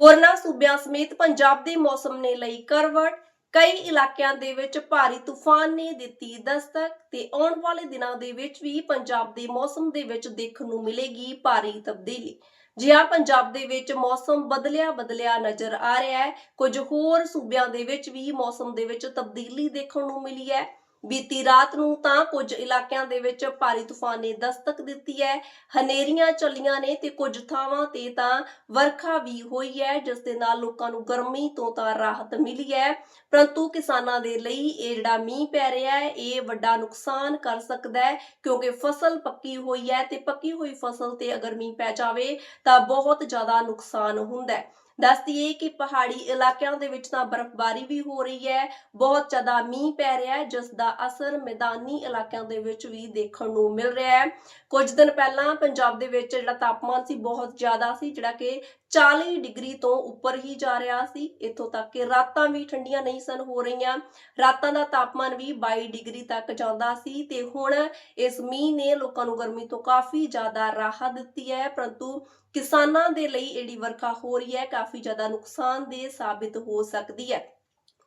ਹੋਰਨਾਂ ਸੂਬਿਆਂ ਸਮੇਤ ਪੰਜਾਬ ਦੇ ਮੌਸਮ ਨੇ ਲਈ ਕਰਵਟ। ਕਈ ਇਲਾਕਿਆਂ ਦੇ ਵਿੱਚ ਭਾਰੀ ਤੂਫਾਨ ਨੇ ਦਿੱਤੀ ਦਸਤਕ ਤੇ ਆਉਣ ਵਾਲੇ ਦਿਨਾਂ ਦੇ ਵਿੱਚ ਵੀ ਪੰਜਾਬ ਦੇ ਮੌਸਮ ਦੇ ਵਿੱਚ ਦੇਖਣ ਨੂੰ ਮਿਲੇਗੀ ਭਾਰੀ ਤਬਦੀਲੀ। ਜਿਹਾ ਪੰਜਾਬ ਦੇ ਵਿੱਚ ਮੌਸਮ ਬਦਲਿਆ ਬਦਲਿਆ ਨਜ਼ਰ ਆ ਰਿਹਾ ਹੈ, ਕੁਝ ਹੋਰ ਸੂਬਿਆਂ ਦੇ ਵਿੱਚ ਵੀ ਮੌਸਮ ਦੇ ਵਿੱਚ ਤਬਦੀਲੀ ਦੇਖਣ ਨੂੰ ਮਿਲੀ ਹੈ। ਬੀਤੀ ਰਾਤ ਨੂੰ ਤਾਂ ਕੁਝ ਇਲਾਕਿਆਂ ਦੇ ਵਿੱਚ ਭਾਰੀ ਤੂਫਾਨ ਨੇ ਦਸਤਕ ਦਿੱਤੀ ਹੈ। ਹਨੇਰੀਆਂ ਚੱਲੀਆਂ ਨੇ ਤੇ ਕੁਝ ਥਾਵਾਂ ਤੇ ਤਾਂ ਵਰਖਾ ਵੀ ਹੋਈ ਹੈ, ਜਿਸ ਦੇ ਨਾਲ ਲੋਕਾਂ ਨੂੰ ਗਰਮੀ ਤੋਂ ਤਾਂ ਰਾਹਤ ਮਿਲੀ ਹੈ। ਪਰੰਤੂ ਕਿਸਾਨਾਂ ਦੇ ਲਈ ਇਹ ਜਿਹੜਾ ਮੀਂਹ ਪੈ ਰਿਹਾ ਹੈ, ਇਹ ਵੱਡਾ ਨੁਕਸਾਨ ਕਰ ਸਕਦਾ ਹੈ, ਕਿਉਂਕਿ ਫਸਲ ਪੱਕੀ ਹੋਈ ਹੈ ਤੇ ਪੱਕੀ ਹੋਈ ਫਸਲ ਤੇ ਅਗਰ ਮੀਂਹ ਪੈ ਜਾਵੇ ਤਾਂ ਬਹੁਤ ਜ਼ਿਆਦਾ ਨੁਕਸਾਨ ਹੁੰਦਾ ਹੈ। ਦੱਸ ਦਈਏ ਕਿ ਪਹਾੜੀ ਇਲਾਕਿਆਂ ਦੇ ਵਿੱਚ ਤਾਂ ਬਰਫ਼ਬਾਰੀ ਵੀ ਹੋ ਰਹੀ ਹੈ। ਬਹੁਤ ਜ਼ਿਆਦਾ ਮੀਂਹ ਪੈ ਰਿਹਾ ਹੈ, ਜਿਸ ਦਾ ਅਸਰ ਮੈਦਾਨੀ ਇਲਾਕਿਆਂ ਦੇ ਵਿੱਚ ਵੀ ਦੇਖਣ ਨੂੰ ਮਿਲ ਰਿਹਾ ਹੈ। ਕੁਝ ਦਿਨ ਪਹਿਲਾਂ ਪੰਜਾਬ ਦੇ ਵਿੱਚ ਜਿਹੜਾ ਤਾਪਮਾਨ ਸੀ ਬਹੁਤ ਜ਼ਿਆਦਾ ਸੀ, ਜਿਹੜਾ ਕਿ 40 ਡਿਗਰੀ ਤੋਂ ਉੱਪਰ ਹੀ ਜਾ ਰਿਹਾ ਸੀ। ਇੱਥੋਂ ਤੱਕ ਕਿ ਰਾਤਾਂ ਵੀ ਠੰਡੀਆਂ ਨਹੀਂ ਸਨ ਹੋ ਰਹੀਆਂ। ਰਾਤਾਂ ਦਾ ਤਾਪਮਾਨ ਵੀ 22 ਡਿਗਰੀ ਤੱਕ ਜਾਂਦਾ ਸੀ ਤੇ ਹੁਣ ਇਸ ਮੀਂਹ ਨੇ ਲੋਕਾਂ ਨੂੰ ਗਰਮੀ ਤੋਂ ਕਾਫੀ ਜ਼ਿਆਦਾ ਰਾਹਤ ਦਿੱਤੀ ਹੈ। ਪਰੰਤੂ ਕਿਸਾਨਾਂ ਦੇ ਲਈ ਜਿਹੜੀ ਵਰਖਾ ਹੋ ਰਹੀ ਹੈ ਕਾਫੀ ਜ਼ਿਆਦਾ ਨੁਕਸਾਨਦੇਹ ਸਾਬਿਤ ਹੋ ਸਕਦੀ ਹੈ।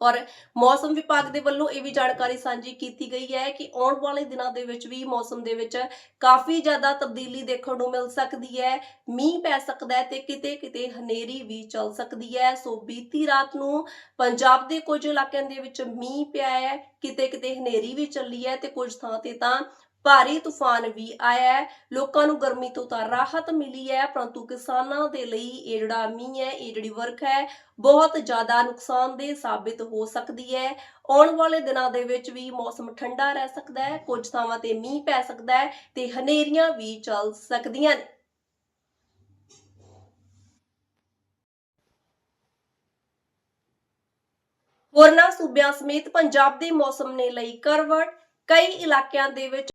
ਔਰ ਮੌਸਮ ਵਿਭਾਗ ਦੇ ਵੱਲੋਂ ਇਹ ਵੀ ਜਾਣਕਾਰੀ ਸਾਂਝੀ ਕੀਤੀ ਗਈ ਹੈ ਕਿ ਆਉਣ ਵਾਲੇ ਦਿਨਾਂ ਦੇ ਵਿੱਚ ਵੀ ਮੌਸਮ ਦੇ ਵਿੱਚ ਕਾਫੀ ਜ਼ਿਆਦਾ ਤਬਦੀਲੀ ਦੇਖਣ ਨੂੰ ਮਿਲ ਸਕਦੀ ਹੈ। ਮੀਂਹ ਪੈ ਸਕਦਾ ਹੈ ਤੇ ਕਿਤੇ ਕਿਤੇ ਹਨੇਰੀ ਵੀ ਚੱਲ ਸਕਦੀ ਹੈ। ਸੋ ਬੀਤੀ ਰਾਤ ਨੂੰ ਪੰਜਾਬ ਦੇ ਕੁਝ ਇਲਾਕਿਆਂ ਦੇ ਵਿੱਚ ਮੀਂਹ ਪਿਆ ਹੈ ਕਿਤੇ ਕਿਤੇ ਹਨੇਰੀ ਵੀ ਚੱਲੀ ਹੈ ਤੇ ਕੁਝ ਥਾਂ ਤੇ ਤਾਂ ਭਾਰੀ ਤੂਫਾਨ ਵੀ ਆਇਆ ਹੈ। ਲੋਕਾਂ ਨੂੰ ਗਰਮੀ ਤੋਂ ਤਾਂ ਰਾਹਤ ਮਿਲੀ ਹੈ, ਪਰੰਤੂ ਕਿਸਾਨਾਂ ਦੇ ਲਈ ਇਹ ਜਿਹੜਾ ਮੀਂਹ ਹੈ, ਇਹ ਜਿਹੜੀ ਵਰਖਾ ਹੈ, ਬਹੁਤ ਜ਼ਿਆਦਾ ਨੁਕਸਾਨਦੇਹ ਸਾਬਿਤ ਹੋ ਸਕਦੀ ਹੈ। ਆਉਣ ਵਾਲੇ ਦਿਨਾਂ ਦੇ ਵਿੱਚ ਵੀ ਮੌਸਮ ਠੰਡਾ ਰਹਿ ਸਕਦਾ ਹੈ, ਕੁਝ ਥਾਵਾਂ ਤੇ ਮੀਂਹ ਪੈ ਸਕਦਾ ਹੈ ਤੇ ਹਨੇਰੀਆਂ ਵੀ ਚੱਲ ਸਕਦੀਆਂ ਨੇ। ਹੋਰਨਾਂ ਸੂਬਿਆਂ ਸਮੇਤ ਪੰਜਾਬ ਦੇ ਮੌਸਮ ਨੇ ਲਈ ਕਰਵਟ। ਕਈ ਇਲਾਕਿਆਂ ਦੇ ਵਿੱਚ